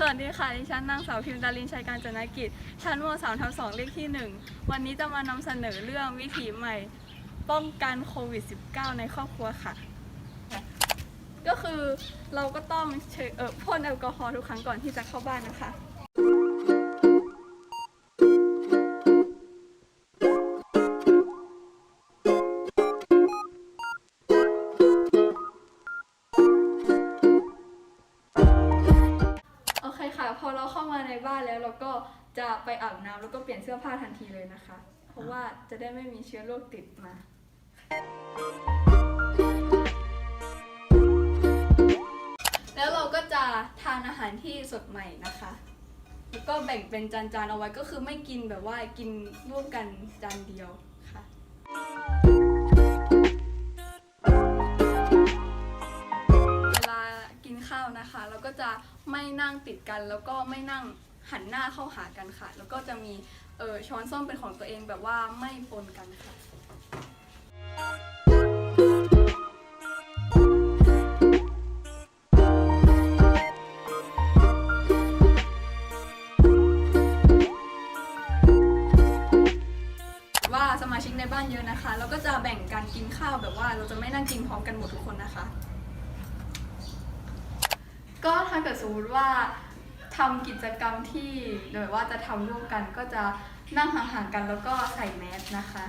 สวัสดีค่ะ ดิฉันนางสาวพิมดารินชัยการจนกิจ ชั้นม 3 ทับ2เลขที่ 1 วันนี้จะมานำเสนอเรื่องวิถีใหม่ป้องกันโควิด -19 ในครอบครัวค่ะ ก็คือเราก็ต้องเช็คเออพ่นแอลกอฮอล์ทุกครั้งก่อนที่จะเข้าบ้านนะคะ พอเราเข้ามาในบ้านแล้วเราก็จะไปอาบน้ำแล้วก็เปลี่ยนเสื้อผ้าทันทีเลยนะคะ เพราะว่าจะได้ไม่มีเชื้อโรคติดมา แล้วเราก็จะทานอาหารที่สดใหม่นะคะ แล้วก็แบ่งเป็นจานๆเอาไว้ก็คือไม่กินแบบว่ากินร่วมกันจานเดียวค่ะ นะคะเราก็จะไม่นั่งติดกัน แล้วก็ไม่นั่งหันหน้าเข้าหากันค่ะ แล้วก็จะมีเออช้อนส้อมเป็นของตัวเองแบบว่าไม่ปนกันค่ะว่าสมาชิกในบ้านเยอะนะคะเราก็จะแบ่งกันกินข้าวแบบว่าเราจะไม่นั่งกินพร้อมกันหมดทุกคนนะคะ ก็ถ้าเกิดสมมติว่าทำกิจกรรมที่แบบว่าจะทำร่วมกันก็จะนั่งห่างๆกันแล้วก็ใส่แมสนะคะ